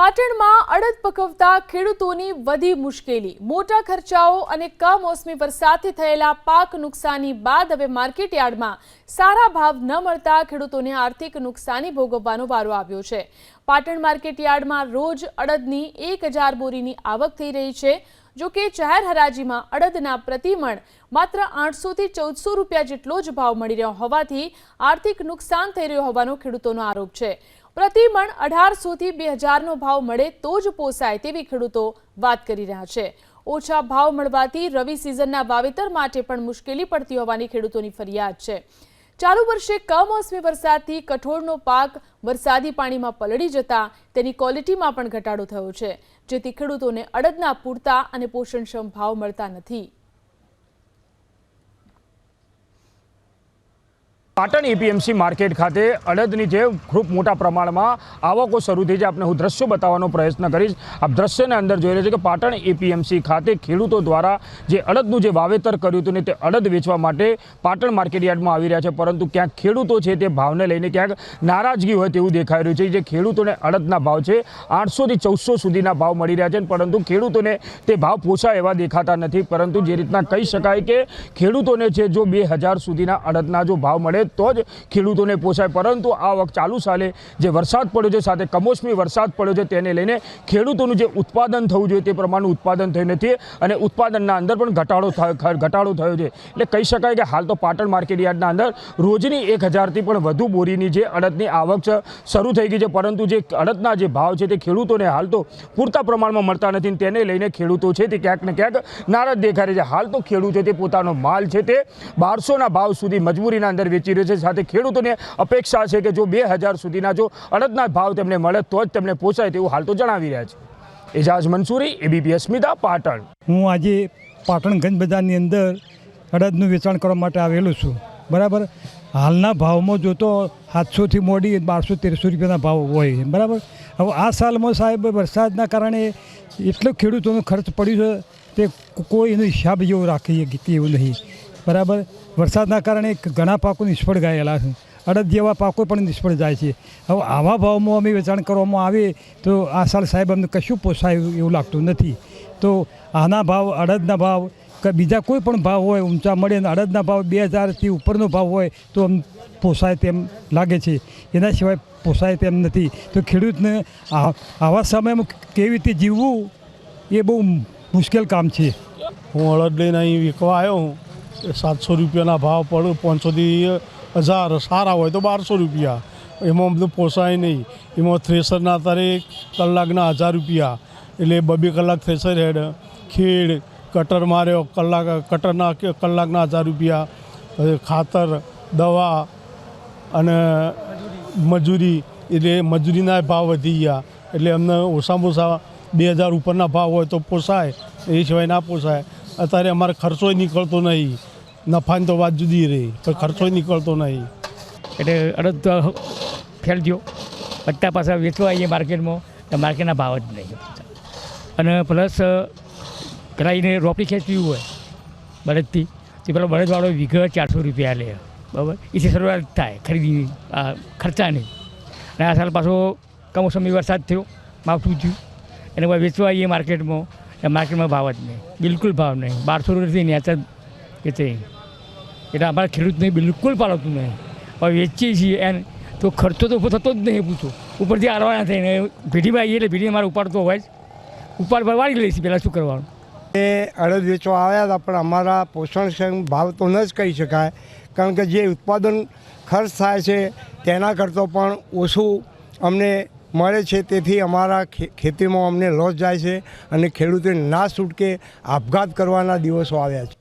પાટણમાં અડદ પકવતા ખેડૂતોની વધી મુશ્કેલી. મોટા ખર્ચાઓ અને કમોસમી વરસાદથી થયેલા પાક નુકસાની બાદ હવે માર્કેટ યાર્ડમાં સારા ભાવ ન મળતા ખેડૂતોને આર્થિક નુકસાની ભોગવવાનો વારો આવ્યો છે. પાટણ માર્કેટ યાર્ડમાં રોજ અડદની એક હજાર બોરીની આવક થઈ રહી છે. જો કે જાહેર હરાજીમાં અડદના પ્રતિમણ માત્ર આઠસોથી ચૌદસો રૂપિયા જેટલો જ ભાવ મળી રહ્યો હોવાથી આર્થિક નુકસાન થઈ રહ્યો હોવાનો ખેડૂતોનો આરોપ છે. પ્રતિમણ અઢારસોથી બે હજારનો ભાવ મળે તો જ પોસાય તેવી ખેડૂતો વાત કરી રહ્યા છે. ઓછા ભાવ મળવાથી રવિ સિઝનના વાવેતર માટે પણ મુશ્કેલી પડતી હોવાની ખેડૂતોની ફરિયાદ છે. ચાલુ વર્ષે કમોસમી વરસાદથી કઠોળનો પાક વરસાદી પાણીમાં પલળી જતા તેની ક્વોલિટીમાં પણ ઘટાડો થયો છે, જેથી ખેડૂતોને અડદના પૂરતા અને પોષણક્ષમ ભાવ મળતા નથી. પાટણ એપીએમસી માર્કેટ ખાતે અડદની જે ખૂબ મોટા પ્રમાણમાં આવકો શરૂ થઈ છે. આપણે હું દ્રશ્યો બતાવવાનો પ્રયત્ન કરીશ. આપ દ્રશ્યને અંદર જોઈ રહ્યા છે કે પાટણ એપીએમસી ખાતે ખેડૂતો દ્વારા જે અડદનું જે વાવેતર કર્યું હતું ને તે અડદ વેચવા માટે પાટણ માર્કેટ યાર્ડમાં આવી રહ્યા છે. પરંતુ ક્યાંક ખેડૂતો છે તે ભાવને લઈને ક્યાંક નારાજગી હોય તેવું દેખાઈ રહ્યું છે. જે ખેડૂતોને અડદના ભાવ છે આઠસોથી ચૌદસો સુધીના ભાવ મળી રહ્યા છે પરંતુ ખેડૂતોને તે ભાવ પોસાય એવા દેખાતા નથી. પરંતુ જે રીતના કહી શકાય કે ખેડૂતોને છે જો બે હજાર સુધીના અડદના જો ભાવ મળે તો જ ખેડૂતોને પોસાય. પરંતુ આ વખત ચાલુ સાલે જે વરસાદ પડ્યો છે, સાથે કમોસમી વરસાદ પડ્યો છે, તેને લઈને ખેડૂતોનું જે ઉત્પાદન થવું જોઈએ તે પ્રમાણનું ઉત્પાદન થયું નથી અને ઉત્પાદનના અંદર પણ ઘટાડો ઘટાડો થયો છે. એટલે કહી શકાય કે હાલ તો પાટણ માર્કેટ યાર્ડના અંદર રોજની એક હજારથી પણ વધુ બોરીની જે અડદની આવક શરૂ થઈ ગઈ છે. પરંતુ જે અડદના જે ભાવ છે તે ખેડૂતોને હાલ તો પૂરતા પ્રમાણમાં મળતા નથી. તેને લઈને ખેડૂતો છે તે ક્યાંક ને ક્યાંક નારાજ દેખાય છે. હાલ તો ખેડૂતો તે પોતાનો માલ છે તે બારસોના ભાવ સુધી મજબૂરીના અંદર વેચી રહ્યો છે સાથે ખેડૂતોને અપેક્ષા છે કે જો બે હજાર સુધીના જો અડદના ભાવ તેમને મળે તો જ તેમને પોસાય તેવું હાલ તો જણાવી રહ્યા છે. એજાજ મંસૂરી એબીપી અસ્મિતા પાટણ. હું આજે પાટણ ગંજ બજારની અંદર અડદનું વેચાણ કરવા માટે આવેલું છું. બરાબર? હાલના ભાવમાં જોતો સાતસોથી મોડી બારસો તેરસો રૂપિયાના ભાવ હોય. બરાબર? હવે આ સાલમાં સાહેબ વરસાદના કારણે એટલો ખેડૂતોનો ખર્ચ પડ્યો છે તે કોઈ એનો હિસાબ જેવો રાખી શકે એવું નહીં. બરાબર? વરસાદના કારણે ઘણા પાકો નિષ્ફળ ગયેલા છે. અડદ જેવા પાકો પણ નિષ્ફળ જાય છે. હવે આવા ભાવમાં અમે વેચાણ કરવામાં આવે તો આ સાલ સાહેબ અમને કશું પોસાય એવું લાગતું નથી. તો આના ભાવ, અડદના ભાવ, કે બીજા કોઈ પણ ભાવ હોય, ઊંચા મળે અને અડદના ભાવ બે હજારથી ઉપરનો ભાવ હોય તો અમ પોસાય તેમ લાગે છે. એના સિવાય પોસાય તેમ નથી. તો ખેડૂતને આવા સમયમાં કેવી રીતે જીવવું એ બહુ મુશ્કેલ કામ છે. હું અડદ લઈને અહીં વિકવા આવ્યો હું. સાતસો રૂપિયાના ભાવ પડે, પાંચસોથી હજાર, સારા હોય તો બારસો રૂપિયા. એમાં બધું પોસાય નહીં. એમાં થ્રેસરના અત્યારે કલાકના હજાર રૂપિયા. એટલે બબે કલાક થ્રેસર હેડ ખેડ કટર માર્યો કલાક, કટરના કલાકના હજાર રૂપિયા. ખાતર, દવા અને મજૂરી. એટલે મજૂરીના ભાવ વધી ગયા. એટલે અમને ઓછામાં ઓછા બે હજાર ઉપરના ભાવ હોય તો પોસાય. એ સિવાય ના પોસાય. અત્યારે અમારે ખર્ચોય નીકળતો નહીં. નફાની તો વાત જુદી રહી. પણ ખર્ચો નીકળતો નહીં. એટલે અડદ તો ફેલજો બધા પાછા વેચવા આવીએ માર્કેટમાં. તો માર્કેટના ભાવ જ નહીં. અને પ્લસ કરાવીને રોપડી ખેંચવી હોય, બળદથી. તે પેલો બળદવાળો વીઘ ચારસો રૂપિયા લે. બરાબર? એથી શરૂઆત થાય ખરીદી ખર્ચાની. અને આ સાલ પાછો કમોસમી વરસાદ થયો, માવઠું થયું. એને વેચવા આવીએ માર્કેટમાં. માર્કેટમાં ભાવ જ નહીં. બિલકુલ ભાવ નહીં. બારસો રૂપિયાથી નેચર વેચે એટલે અમારા ખેડૂતને બિલકુલ પાડતું નહીં. હવે વેચીએ છીએ એને, તો ખર્ચો તો ઊભો થતો જ નહીં પૂછો. ઉપરથી આરવાના થઈને ભેટીમાં આવીએ એટલે ભેટી મારે ઉપાડતો હોય જ. ઉપાડ પર વાળી લઈશું, પહેલાં શું કરવાનું? એ અડદ વેચવા આવ્યા હતા, પણ અમારા પોષણક્ષમ ભાવ તો ન જ કહી શકાય. કારણ કે જે ઉત્પાદન ખર્ચ થાય છે, તેના કરતાં પણ ઓછું અમને મળે છે. તેથી અમારા ખેતીમાં અમને લોસ જાય છે અને ખેડૂતોને ના છૂટકે આપઘાત કરવાના દિવસો આવ્યા છે.